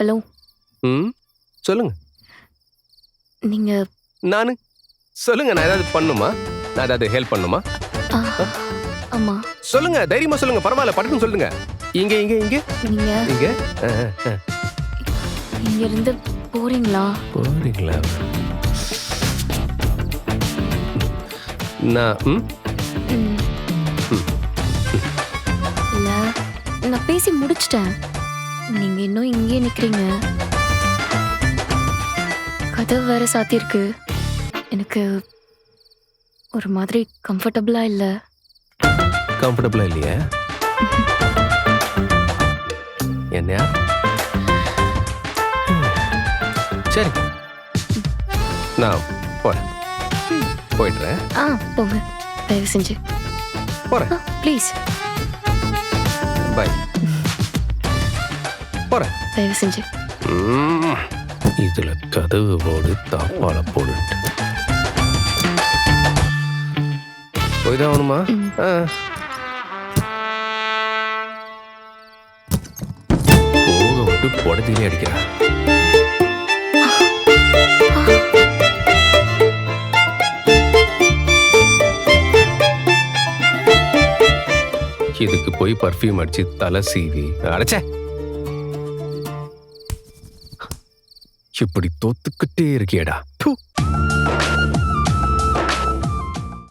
Hello. ம் சொல்லுங்க. நீங்க நானு? சொல்லுங்க நான் ஏதாவது பண்ணுமா? நான் ஏதாவது ஹெல்ப் பண்ணுமா? ஆமா. சொல்லுங்க தைரியமா சொல்லுங்க பரவாயில்ல படக்குன்னு சொல்லுங்க. இங்க இங்க இங்க. நீங்க? இங்க. இங்க இருந்து போறீங்களா? போறீங்களா? நான் ம்? நான் பேசி முடிச்சிட்டேன். நீங்க இன்னும் இங்கேயே நிக்கிறீங்க. கதவு வேற சாத்தியிருக்கு. எனக்கு ஒரு மாதிரி கம்ஃபர்டபுளா இல்ல. கம்ஃபர்டபுளா இல்லையா? என்னையா? சரி. நான் போறேன். போயிடுறேன் ஆ போங்க. தயவு செஞ்சு. போறேன். ப்ளீஸ் பாய் போறேன். தயவு செஞ்சு. ம், இதுல கதவு போடு தாப்பால போடு போய்தான் ஆகணுமா? ம். ஆ. போக விட்டு புடத்திலே அடிக்கிறேன் இதுக்கு போய் பர்ஃப்யூம் அடிச்சு தலை சீவி. அடைச்சே. இப்படி தோத்துக்கிட்டே இருக்கியடா ப்பு.